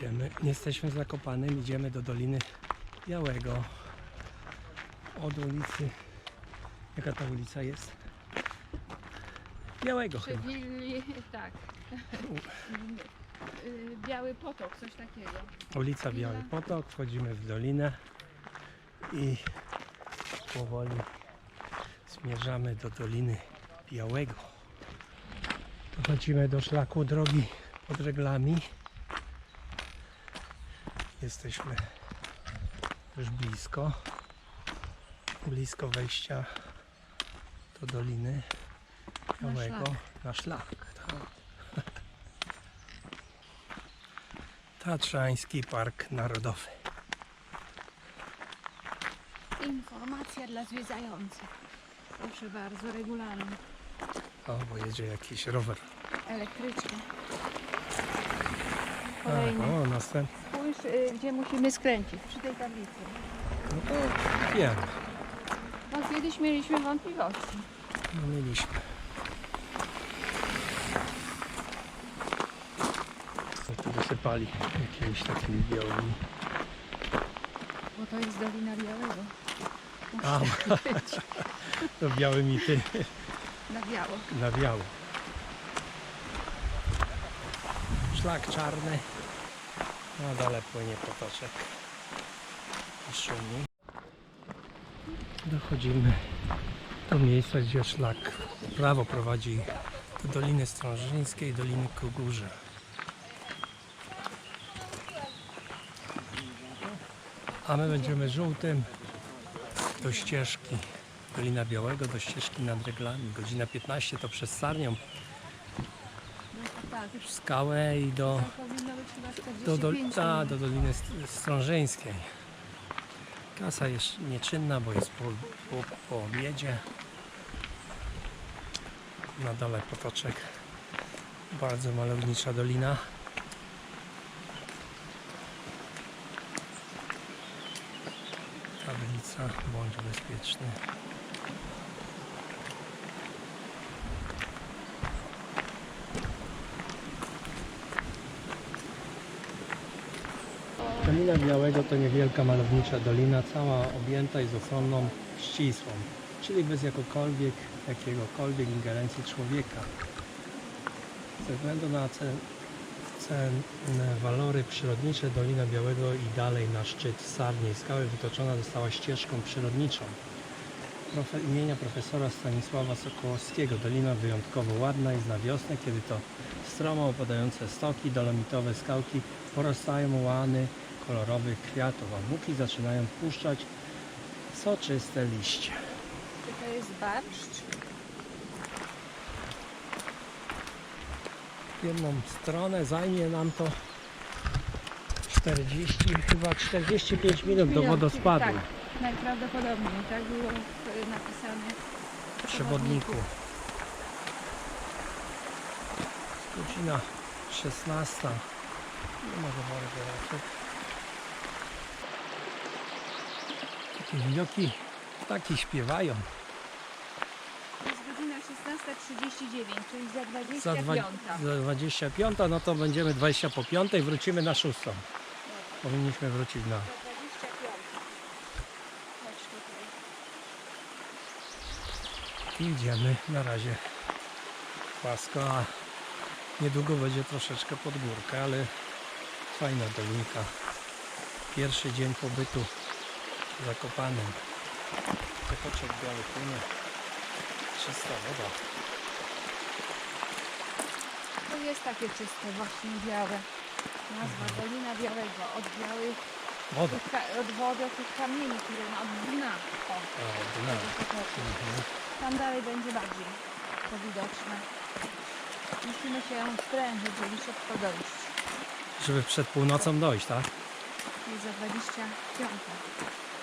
Idziemy, nie jesteśmy w Zakopanem, idziemy do Doliny Białego. Od ulicy, jaka ta ulica jest? Białego chyba. Przewilli, tak. Y, Biały potok, coś takiego. Ulica Biały Potok, wchodzimy w dolinę i powoli zmierzamy do Doliny Białego. Dochodzimy do szlaku drogi pod reglami. Jesteśmy już blisko, blisko wejścia do Doliny Białego na szlak. tak. Tatrzański Park Narodowy. Informacja dla zwiedzających. Proszę bardzo, regularnie. O, bo jedzie jakiś rower. Elektryczny. A, Kolejny. o, następny. Spójrz, y, gdzie musimy skręcić. Przy tej tablicy. No to wiem. No kiedyś mieliśmy wątpliwości. No mieliśmy. No tu wysypali jakimiś takimi białymi. Bo to jest Dolina Białego. A, to białymi ty Na biało. na biało. Szlak czarny. Na dole płynie potoczek. I szumi. Dochodzimy do miejsca, gdzie szlak prawo prowadzi do Doliny Strążyńskiej, Doliny Kugurze. A my będziemy żółtym do ścieżki Dolina Białego, do ścieżki nad reglami. Godzina 15 to przez Sarnią, w skałę i do, powinno być chyba 45 do, do, ta, do Doliny St- Strążyńskiej. Kasa jest nieczynna, bo jest po, po, po obiedzie. Na dole potoczek. Bardzo malownicza dolina. Tablica, bądź bezpieczny. Dolina Białego to niewielka malownicza dolina, cała objęta jest ochroną ścisłą, czyli bez jakokolwiek, jakiegokolwiek ingerencji człowieka. Ze względu na cen, cenne walory przyrodnicze Dolina Białego i dalej na szczyt Sarniej Skały wytoczona została ścieżką przyrodniczą. Profe, imienia profesora Stanisława Sokołowskiego. Dolina wyjątkowo ładna jest na wiosnę, kiedy to stromo opadające stoki, dolomitowe skałki porastają łany kolorowych kwiatów, a buki zaczynają puszczać soczyste liście. Czy to jest barszcz? Jedną stronę zajmie nam to 40, chyba 45 minut do wodospadu Tak, najprawdopodobniej. Tak było napisane. w przewodniku. Godzina 16. Nie ma wyboru teraz. Takie widoki, ptaki śpiewają. Jest godzina 16.39, czyli za 25. Za, dwa, za 25, no to będziemy 20 po 5, wrócimy na 6. Powinniśmy wrócić na. Za 25. Chodź tutaj. I idziemy na razie płasko, a niedługo będzie troszeczkę pod górkę, ale fajna dolinka. Pierwszy dzień pobytu w Zakopanem. Potoczek biały płynie. Czysta woda. To jest takie czyste, właśnie białe. Nazwa Dolina Białego. Od białych, Woda. tych, ka- od wody, od tych kamieni, które no, od dna. O, A, dna. potoku. Mhm. Tam dalej będzie bardziej to widoczne. Musimy się sprężyć, żeby szybko dojść. Żeby przed północą dojść, tak? Jest za 25.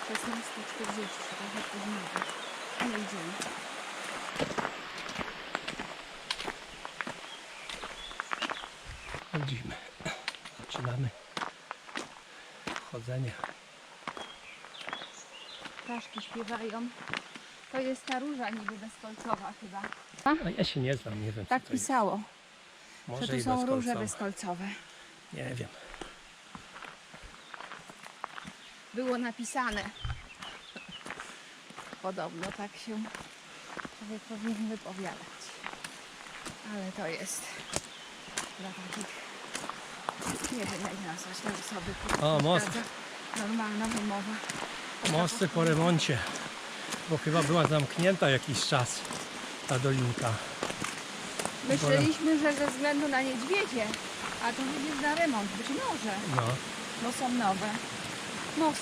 16.40, trochę później. Ale idziemy. Chodzimy. Zaczynamy chodzenie. Ptaszki śpiewają. To jest ta róża niby bezkolcowa chyba. A ja się nie znam, nie wiem co Tak to jest. pisało, Może że i tu są róże bezkolcowe. bezkolcowe. Nie wiem. Było napisane. Podobno tak się człowiek powinien wypowiadać. Ale to jest dla takich, nie wiem jak nazwać te osoby, O, most. normalna wymowa. Mosty po remoncie, bo chyba była zamknięta jakiś czas ta dolinka. Myśleliśmy, że ze względu na niedźwiedzie, a to jest na remont, być może, No, bo są nowe nowe.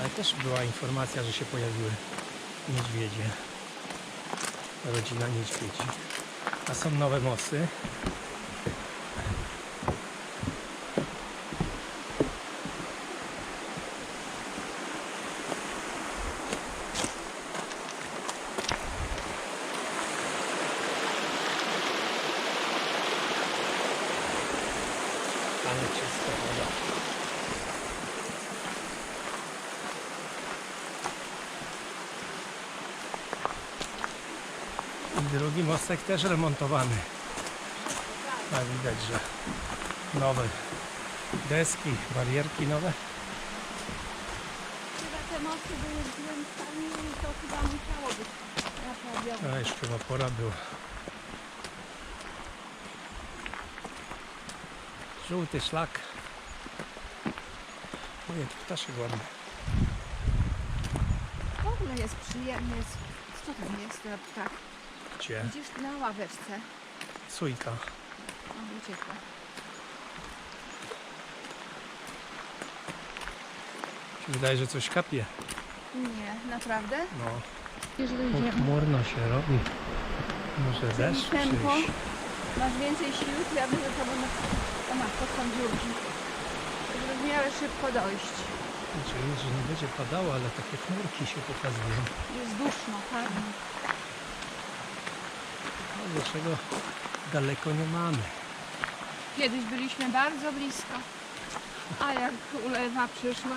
ale też była informacja, że się pojawiły niedźwiedzie. Rodzina niedźwiedzi. A są nowe mosty. Ale czysta woda. I drugi mostek też remontowany. A widać, że nowe deski, barierki nowe. Chyba te mosty były w złym stanie i to chyba musiało być naprawione. A już chyba pora była. Żółty szlak. Ojej, ptaszek ładny. W ogóle jest przyjemny. Jest... Co tam jest za ptak? Gdzie? Gdzieś na ławeczce. Sójka. O, uciekła. Się wydaje, że coś kapie. Nie, naprawdę? No. Idziemy. Chmurno się robi. Może deszcz tempo. przyjść. Masz więcej sił, to ja będę tobą... O matko, są dziurki. Żeby w miarę szybko dojść. Znaczy, że nie będzie padało, ale takie chmurki się pokazują. Jest duszno, czarno. No, dlaczego daleko nie mamy? Kiedyś byliśmy bardzo blisko. A jak ulewa przyszła,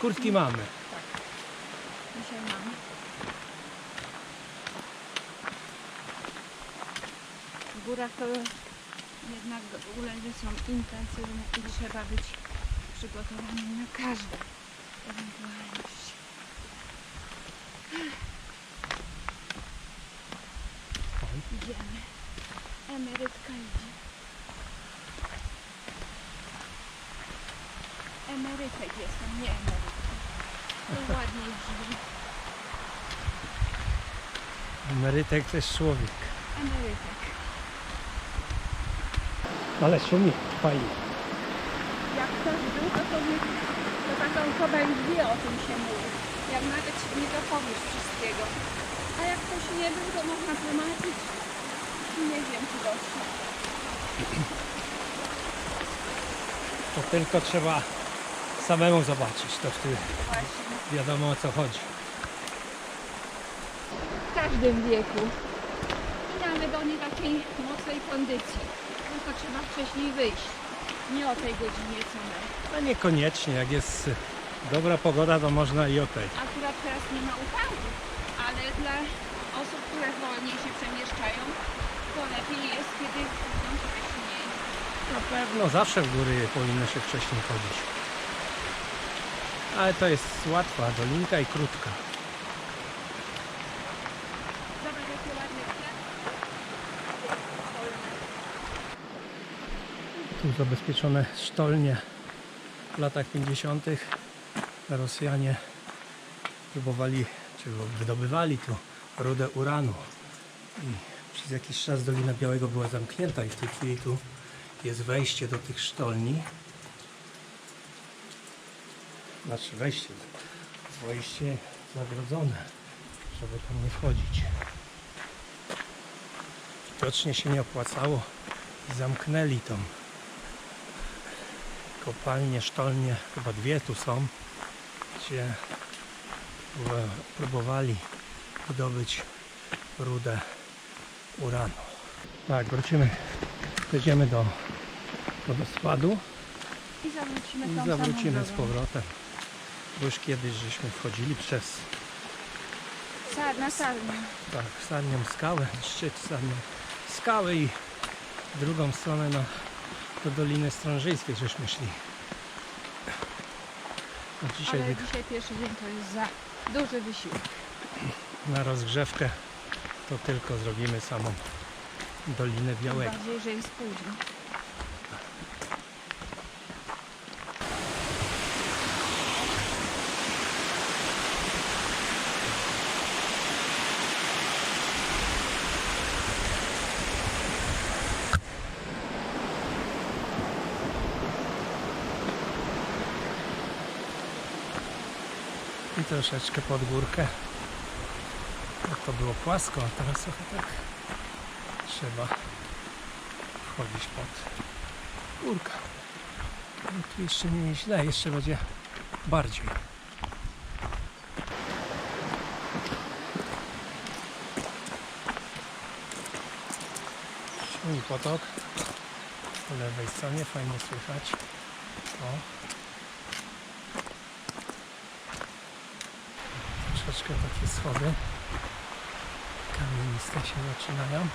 Kurtki mamy. dzisiaj mamy. W górach to jednak ulewy są intensywne i trzeba być przygotowanym na każdą ewentualność. Idziemy. Emerytka idzie. Emerytek jestem, nie emerytka. To ładniej brzmi. Emerytek też człowiek. Emerytek. Ale szumi fajnie. Jak ktoś był, to, to, to taka osoba już wie o tym się mówi. Jak nawet nie dopowiesz wszystkiego. A jak ktoś nie był, to można tłumaczyć. Nie wiem, czy doszło. To tylko trzeba samemu zobaczyć. To wtedy Właśnie. wiadomo o co chodzi. W każdym wieku. I nawet o nie takiej mocnej kondycji. Tylko trzeba wcześniej wyjść. Nie o tej godzinie co my. No niekoniecznie. Jak jest dobra pogoda, to można i o tej. Akurat teraz nie ma upału, ale dla osób, które wolniej się przemieszczają, to lepiej jest, kiedy są wcześniej. Na pewno zawsze w góry powinno się wcześniej chodzić. Ale to jest łatwa dolinka i krótka. Zobacz, jakie ładne kwiaty. Tu zabezpieczone sztolnie w latach 50. Rosjanie próbowali, czy wydobywali tu rudę uranu. I przez jakiś czas Dolina Białego była zamknięta i w tej chwili tu jest wejście do tych sztolni. Znaczy wejście, wejście zagrodzone, żeby tam nie wchodzić. Widocznie się nie opłacało i zamknęli tą kopalnie, sztolnie, chyba dwie tu są, gdzie próbowali wydobyć rudę uranu. Tak, wrócimy, przejdziemy do wodospadu I zawrócimy i zawrócimy z powrotem. Bo już kiedyś żeśmy wchodzili przez Sa- Na sarnię. tak, Sarnią skałę, szczyt Sarnią skały i drugą stronę na, do Doliny Strążyńskiej żeśmy szli. No Dzisiaj Ale dzisiaj pierwszy dzień to jest za duży wysiłek. na rozgrzewkę to tylko zrobimy samą Dolinę Białego. Bardziej, że jest późno. I troszeczkę pod górkę. To było płasko, a teraz trochę tak trzeba wchodzić pod górkę. No tu jeszcze nie jest źle, jeszcze będzie bardziej. Szumi potok po lewej stronie, fajnie słychać. O. Troszeczkę takie schody kamieniste się zaczynają.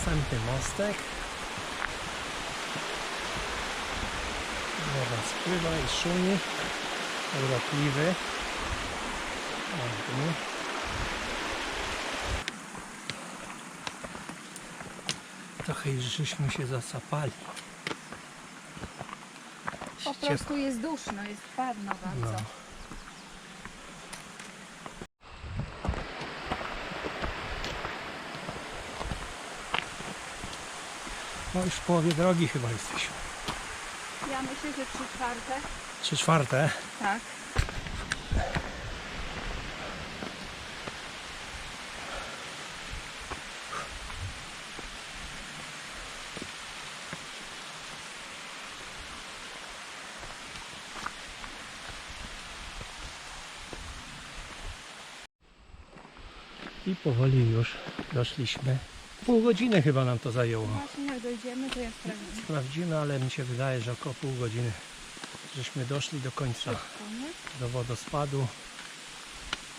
Następny mostek. Woda spływa i szumi. Urokliwy. Ładny. Trochę już żeśmy się zasapali. Po prostu jest duszno, jest twardo No. bardzo. no już w połowie drogi chyba jesteśmy. Ja myślę, że trzy czwarte. Trzy czwarte. Tak. I powoli już doszliśmy. Pół godziny chyba nam to zajęło. Właśnie jak dojdziemy, to ja sprawdzę. Sprawdzimy, ale mi się wydaje, że około pół godziny żeśmy doszli do końca, do wodospadu,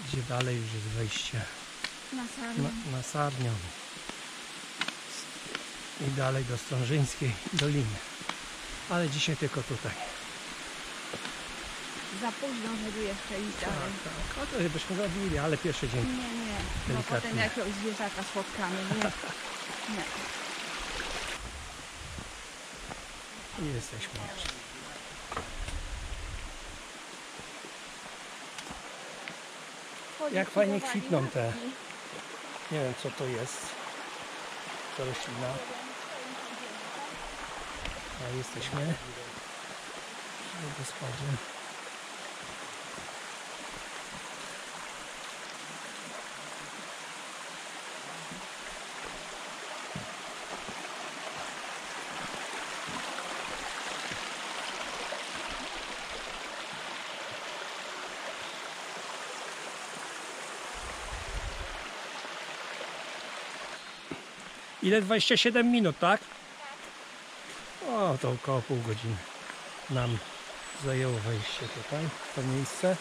gdzie dalej już jest wejście Na sarnę. na, na Sarnią i dalej do Strążyńskiej Doliny. Ale dzisiaj tylko tutaj. Za późno, żeby jeszcze iść Tak, dalej. tak. No to byśmy robili, ale pierwszy dzień. Nie, nie. Bo Delikatnie. potem jakiegoś zwierzaka spotkamy. Nie. nie. I jesteśmy już. Jak fajnie kwitną te-. Nie wiem co to jest. To roślina. A jesteśmy w wodospadzie. Ile? 27 minut, tak? O, to około pół godziny nam zajęło wejście tutaj, w to miejsce.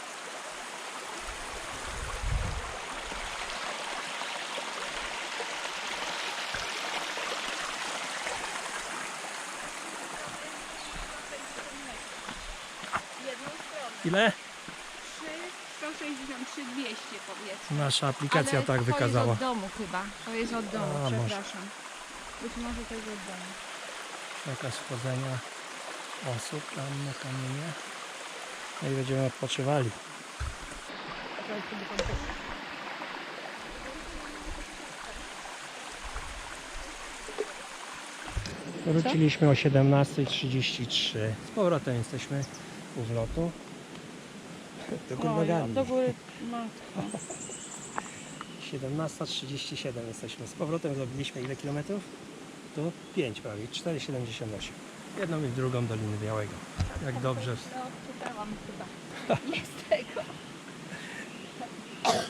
Ile? 3, 163, 200 powiedzmy. Nasza aplikacja Ale tak To wykazała. jest od domu chyba. To jest od domu, A, może. przepraszam. Być może to jest od domu. Zakaz wchodzenia osób tam na kamienie. No i będziemy odpoczywali. Wróciliśmy o 17.33. Z powrotem jesteśmy u wlotu. Do góry nogami. do góry matko. 17.37 jesteśmy. Z powrotem zrobiliśmy ile kilometrów? Tu 5 prawie, 4,78. Jedną i drugą Doliny Białego. Jak dobrze, No, czytałam chyba. Nie z tego.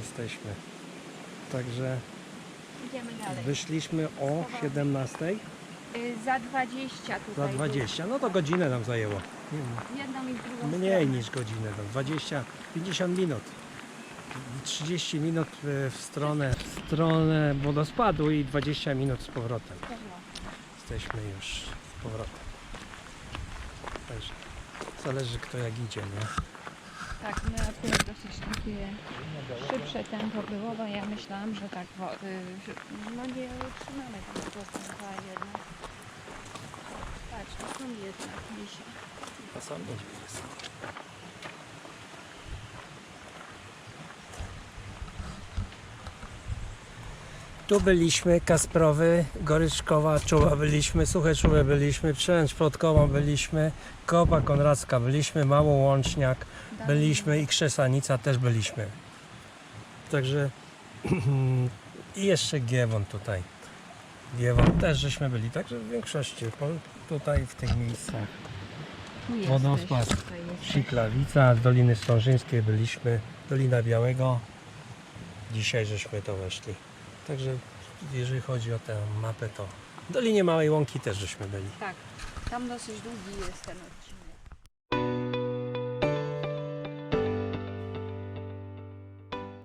jesteśmy. Także Idziemy dalej. wyszliśmy o 17 Y, za 20 tutaj. za 20. No to godzinę nam zajęło. Nie wiem, Mniej niż godzinę, no 20, 50 minut. 30 minut e, w stronę, w stronę wodospadu i 20 minut z powrotem. Jesteśmy już z powrotem. Także zależy kto jak idzie, nie? Tak, my akurat dosyć takie szybsze tempo było, bo ja myślałam, że tak, y, no nie utrzymamy tego procenta jednak. Patrz, to są jednak misia. Są niedźwiedzie są. Tu byliśmy, Kasprowy, Goryczkowa, Czuła byliśmy, Suche Czułe byliśmy, Przęcz Plotkowa byliśmy, Kopa Konradzka byliśmy, Mało Łączniak byliśmy i Krzesanica też byliśmy. Także i jeszcze Giewon tutaj. Giewon też żeśmy byli, także w większości tutaj w tych miejscach. Wodospad. Siklawica, z Doliny Strążyńskiej byliśmy, Dolina Białego. Dzisiaj żeśmy to weszli. Także jeżeli chodzi o tę mapę, to w Dolinie Małej Łąki też żeśmy byli. Tak, tam dosyć długi jest ten odcinek.